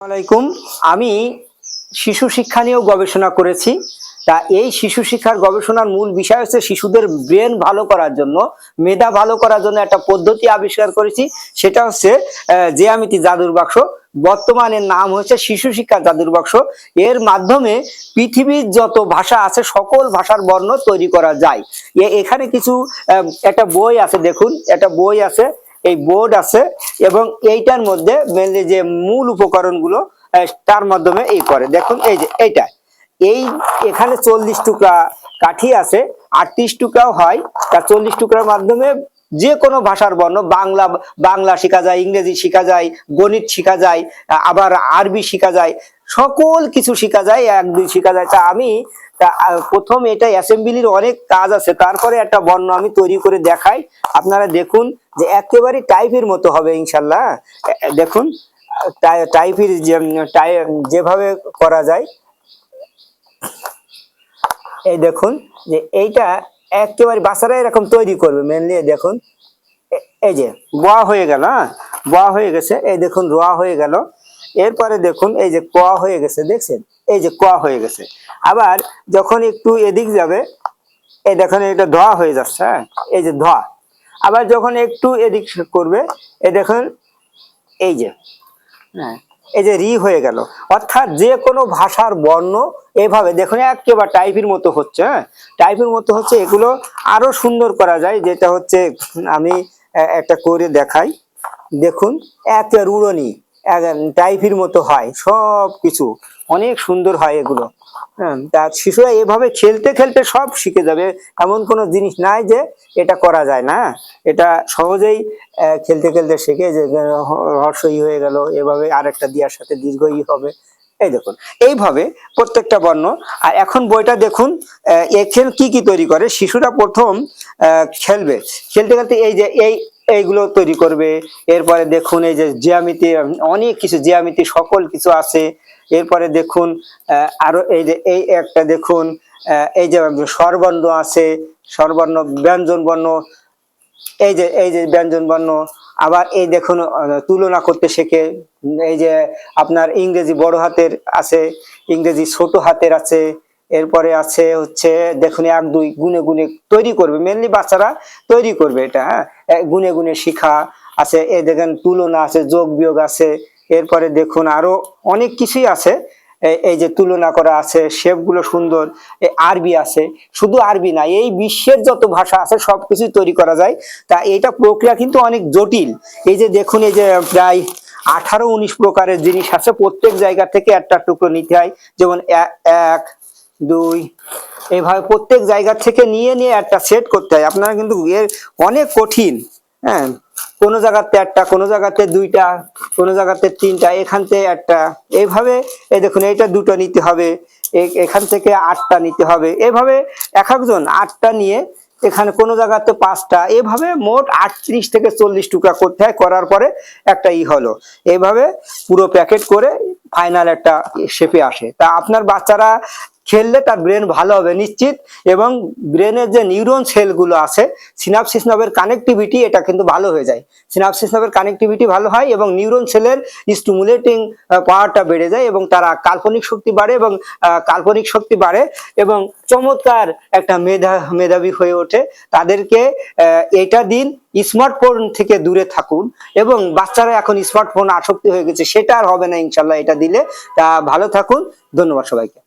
আলাইকুম। আমি শিশু শিক্ষা নিয়েও গবেষণা করেছি। তা এই শিশু শিক্ষার গবেষণার মূল বিষয় হচ্ছে শিশুদের ব্রেন ভালো করার জন্য, মেধা ভালো করার জন্য একটা পদ্ধতি আবিষ্কার করেছি। সেটা হচ্ছে জ্যামিতি জাদুর বাক্স। বর্তমানে নাম হচ্ছে শিশু শিক্ষা জাদুর বাক্স। এর মাধ্যমে পৃথিবীর যত ভাষা আছে, সকল ভাষার বর্ণ তৈরি করা যায়। এখানে কিছু একটা বই আছে, দেখুন। একটা বই আছে এই বোর্ড আছে এবং এইটার মধ্যে মেনলি যে মূল উপকরণগুলো তার মাধ্যমে এই করে। দেখুন, এই যে এইটা। এই এখানে চল্লিশ টুকরা কাঠি আছে। আটত্রিশ টুকরাও হয়। তা চল্লিশ টুকরার মাধ্যমে যে কোনো ভাষার বর্ণ, বাংলা বাংলা শেখা যায়, ইংরেজি শেখা যায়, গণিত শেখা যায়, আবার আরবি শেখা যায়, সকল কিছু শেখা যায়, এক, দুই শেখা যায়। তা আমি প্রথম এটা অ্যাসেম্বলির অনেক কাজ আছে, তারপরে একটা বর্ণ আমি তৈরি করে দেখাই। আপনারা দেখুন যে একেবারে টাইপের মতো হবে ইনশাল্লাহ দেখুন, টাই- টাইপের যেভাবে করা যায়। এই দেখুন যে এইটা একেবারে বাচ্চারা এরকম তৈরি করবে মেনলি দেখুন। এই যে, বোয়া হয়ে গেল হ্যাঁ? বোয়া হয়ে গেছে, এই দেখুন, রোয়া হয়ে গেল। এরপরে দেখুন, এই যে ক হয়ে গেছে, দেখছেন? এই যে ক হয়ে গেছে। আবার যখন একটু এদিক যাবে, এই দেখুন, এটা ধোয়া হয়ে যাচ্ছে হ্যাঁ? এই যে ধোয়া। আবার যখন একটু এদিক করবে, এই দেখুন, এই যে হ্যাঁ? এই যে রি হয়ে গেল। অর্থাৎ যে কোনো ভাষার বর্ণ এভাবে, দেখুন, একেবারে টাইপের মতো হচ্ছে হ্যাঁ? টাইপের মতো হচ্ছে, এগুলো আরও সুন্দর করা যায়, যেটা হচ্ছে, আমি একটা করে দেখাই। দেখুন একে উড়নি। টাইপের মতো হয় সব কিছু অনেক সুন্দর হয় এগুলো। হ্যাঁ তা শিশুরা এভাবে খেলতে খেলতে সব শিখে যাবে। এমন কোনো জিনিস নাই যে এটা করা যায় না এটা সহজেই খেলতে খেলতে শিখে যে হর্ষই হয়ে গেল, এভাবে আরেকটা দিয়ার সাথে দীর্ঘই হবে। এই দেখুন, এইভাবে প্রত্যেকটা বর্ণ। আর এখন বইটা দেখুন এখানে কি কি তৈরি করে? শিশুরা প্রথম খেলবে। খেলতে খেলতে এই যে, এই এইগুলো তৈরি করবে। এরপরে দেখুন এই যে জিয়ামিতি, অনেক কিছু জিয়ামিতি, সকল কিছু আছে। এরপরে দেখুন আরও এই যে, এই একটা দেখুন এই যে স্বরবর্ণ আছে, স্বরবর্ণ, ব্যঞ্জন বর্ণ, এই যে এই যে ব্যঞ্জন বর্ণ। আবার এই দেখুন তুলনা করতে শেখে, এই যে আপনার ইংরেজি বড় হাতের আছে, ইংরেজি ছোট হাতের আছে। এরপরে আছে হচ্ছে, দেখুন এক, দুই, গুনে গুনে তৈরি করবে। মেনলি বাচ্চারা তৈরি করবে এটা হ্যাঁ। গুনে গুনে শিখা আছে। এ দেখেন তুলনা আছে, যোগ বিয়োগ আছে। এরপরে দেখুন আরও অনেক কিছুই আছে। এই- যে তুলনা করা আছে শেপগুলো সুন্দর আরবি আছে। শুধু আরবি না, এই বিশ্বের যত ভাষা আছে সব সবকিছু তৈরি করা যায়। তা এটা প্রক্রিয়া কিন্তু অনেক জটিল। এই যে দেখুন, এই যে প্রায় আঠারো, উনিশ প্রকারের জিনিস আছে। প্রত্যেক জায়গা থেকে একটা টুকরো নিতে হয়। যেমন এক দুই এইভাবে প্রত্যেক জায়গা থেকে নিয়ে নিয়ে একটা সেট করতে হয়। আপনারা কিন্তু এর অনেক কঠিন হ্যাঁ? কোনো জায়গাতে একটা, কোনো জায়গাতে দুইটা, কোনো জায়গাতে তিনটা এখান থেকে একটা। এইভাবে এই দেখুন, এইটা দুটো নিতে হবে এখান থেকে আটটা নিতে হবে। এভাবে এক একজন আটটা নিয়ে এখানে কোনো জায়গাতে পাঁচটা, এভাবে মোট আটত্রিশ থেকে চল্লিশ টুকরা করতে হয়। করার পরে একটা ই হলো। এইভাবে পুরো প্যাকেট করে ফাইনাল একটা শেপে আসে। তা আপনার বাচ্চারা খেললে তার ব্রেন ভালো হবে, নিশ্চিত। এবং ব্রেনের যে নিউরন সেলগুলো আছে সিনাপসিস নামের কানেক্টিভিটি এটা কিন্তু ভালো হয়ে যায়। সিনাপসিস নামের কানেক্টিভিটি ভালো হয় এবং নিউরন সেলের স্টিমুলেটিং পাওয়ারটা বেড়ে যায় এবং তারা কাল্পনিক শক্তি বাড়ে এবং কাল্পনিক শক্তি বাড়ে এবং চমৎকার একটা মেধা, মেধাবী হয়ে ওঠে। তাদেরকে এটা দিন স্মার্টফোন থেকে দূরে থাকুন এবং বাচ্চারা এখন স্মার্টফোন আসক্তি হয়ে গেছে, সেটা আর হবে না ইনশাল্লাহ এটা দিলে। তা ভালো থাকুন, ধন্যবাদ সবাইকে।